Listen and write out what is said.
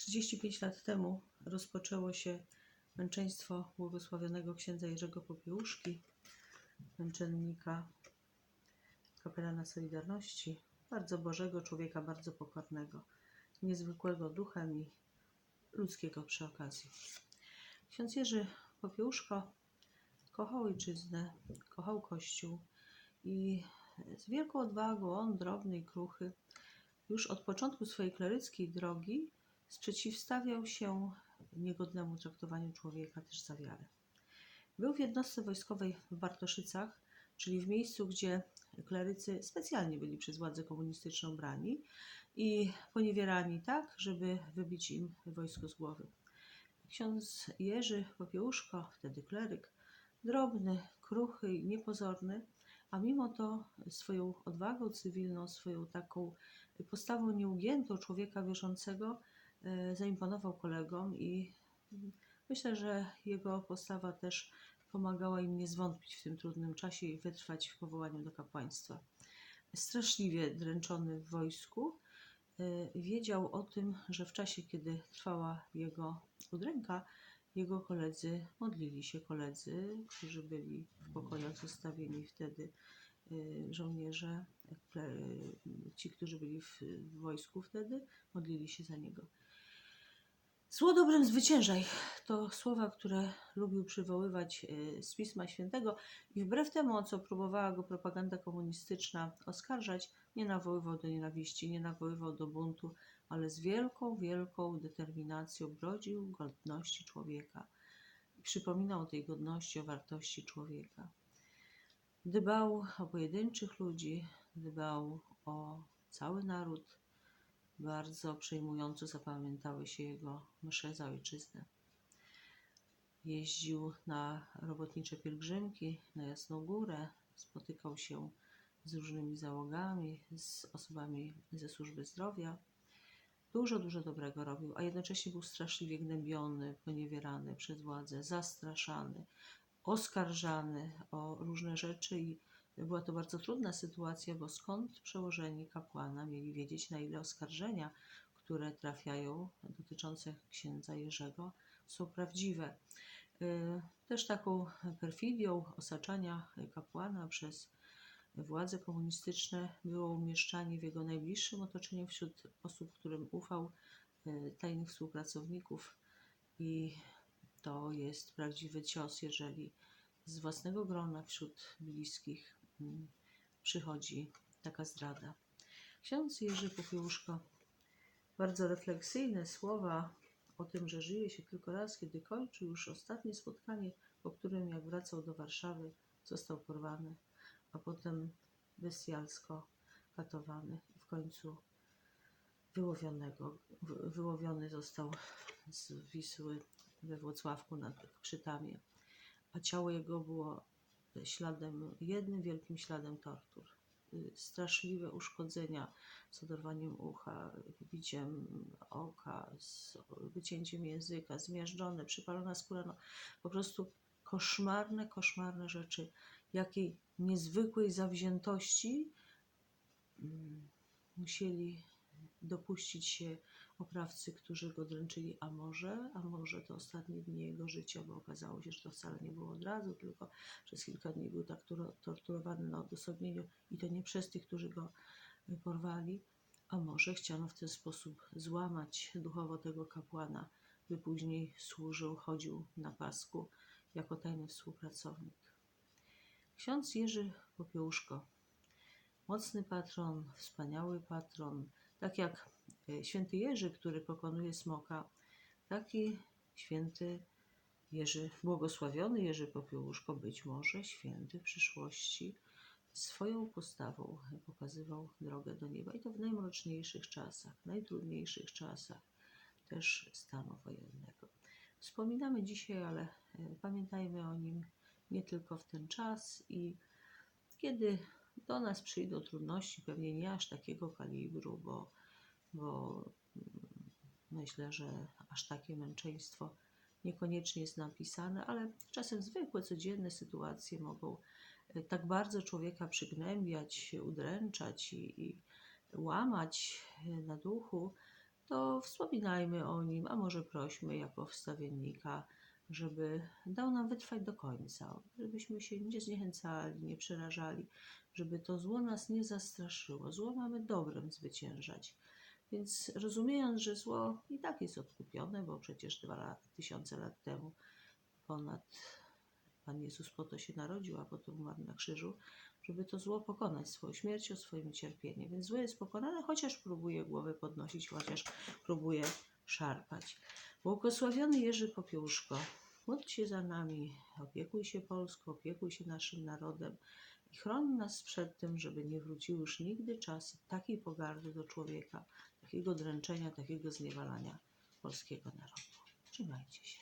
35 lat temu rozpoczęło się męczeństwo błogosławionego księdza Jerzego Popiełuszki, męczennika, kapelana Solidarności, bardzo bożego człowieka, bardzo pokornego, niezwykłego duchem i ludzkiego przy okazji. Ksiądz Jerzy Popiełuszko kochał ojczyznę, kochał Kościół i z wielką odwagą, on drobny i kruchy, już od początku swojej kleryckiej drogi sprzeciwstawiał się niegodnemu traktowaniu człowieka też za wiarę. Był w jednostce wojskowej w Bartoszycach, czyli w miejscu, gdzie klerycy specjalnie byli przez władzę komunistyczną brani i poniewierani tak, żeby wybić im wojsko z głowy. Ksiądz Jerzy Popiełuszko, wtedy kleryk, drobny, kruchy i niepozorny, a mimo to swoją odwagą cywilną, swoją taką postawą nieugiętą człowieka wierzącego zaimponował kolegom i myślę, że jego postawa też pomagała im nie zwątpić w tym trudnym czasie i wytrwać w powołaniu do kapłaństwa. Straszliwie dręczony w wojsku, e, wiedział o tym, że w czasie, kiedy trwała jego udręka, jego koledzy modlili się, koledzy, którzy byli w pokojach zostawieni wtedy, y, żołnierze, ci, którzy byli w wojsku wtedy, modlili się za niego. Zło dobrem zwyciężaj to słowa, które lubił przywoływać y, z Pisma Świętego i wbrew temu, o co próbowała go propaganda komunistyczna oskarżać, nie nawoływał do nienawiści, nie nawoływał do buntu, ale z wielką, wielką determinacją brodził godności człowieka i przypominał o tej godności, o wartości człowieka. Dbał o pojedynczych ludzi, dbał o cały naród. Bardzo przejmująco zapamiętały się jego msze za ojczyznę. Jeździł na robotnicze pielgrzymki na Jasną Górę, spotykał się z różnymi załogami, z osobami ze służby zdrowia. Dużo, dużo dobrego robił, a jednocześnie był straszliwie gnębiony, poniewierany przez władzę, zastraszany, oskarżany o różne rzeczy i była to bardzo trudna sytuacja, bo skąd przełożeni kapłana mieli wiedzieć, na ile oskarżenia, które trafiają dotyczące księdza Jerzego, są prawdziwe. Y, Też taką perfidią osaczania kapłana przez władze komunistyczne było umieszczanie w jego najbliższym otoczeniu wśród osób, którym ufał, y, tajnych współpracowników i to jest prawdziwy cios, jeżeli z własnego grona wśród bliskich przychodzi taka zdrada. Ksiądz Jerzy Popiełuszko, bardzo refleksyjne słowa o tym, że żyje się tylko raz, kiedy kończy już ostatnie spotkanie, po którym jak wracał do Warszawy, został porwany, a potem bestialsko katowany i w końcu wyłowionego, wy- wyłowiony został z Wisły we Włocławku nad Krzytami, a ciało jego było śladem, jednym wielkim śladem tortur. Y, Straszliwe uszkodzenia z oderwaniem ucha, biciem oka, z wycięciem języka, zmiażdżone, przypalona skóra, no, po prostu koszmarne, koszmarne rzeczy, jakiej niezwykłej zawziętości mm, musieli dopuścić się oprawcy, którzy go dręczyli, a może, a może to ostatnie dni jego życia, bo okazało się, że to wcale nie było od razu, tylko przez kilka dni był tak turo- torturowany na odosobnieniu i to nie przez tych, którzy go y, porwali, a może chciano w ten sposób złamać duchowo tego kapłana, by później służył, chodził na pasku jako tajny współpracownik. Ksiądz Jerzy Popiełuszko, mocny patron, wspaniały patron, tak jak e, święty Jerzy, który pokonuje smoka, taki święty Jerzy, błogosławiony Jerzy Popiełuszko, być może święty w przyszłości, swoją postawą pokazywał drogę do nieba i to w najmroczniejszych czasach, najtrudniejszych czasach też stanu wojennego. Wspominamy dzisiaj, ale e, pamiętajmy o nim nie tylko w ten czas i kiedy do nas przyjdą trudności, pewnie nie aż takiego kalibru, bo, bo mm, myślę, że aż takie męczeństwo niekoniecznie jest napisane, ale czasem zwykłe, codzienne sytuacje mogą e, tak bardzo człowieka przygnębiać, udręczać i, i łamać e, na duchu, to wspominajmy o nim, a może prośmy jako wstawiennika, żeby dał nam wytrwać do końca, żebyśmy się nie zniechęcali, nie przerażali, żeby to zło nas nie zastraszyło. Zło mamy dobrem zwyciężać. Więc rozumiejąc, że zło i tak jest odkupione, bo przecież dwa tysiące lat temu ponad Pan Jezus po to się narodził, a potem umarł na krzyżu, żeby to zło pokonać swoją śmiercią, swoim cierpieniem. Więc zło jest pokonane, chociaż próbuje głowę podnosić, chociaż próbuje szarpać. Błogosławiony Jerzy Popiełuszko, módl się za nami, opiekuj się Polską, opiekuj się naszym narodem i chroń nas przed tym, żeby nie wrócił już nigdy czas takiej pogardy do człowieka, takiego dręczenia, takiego zniewalania polskiego narodu. Trzymajcie się.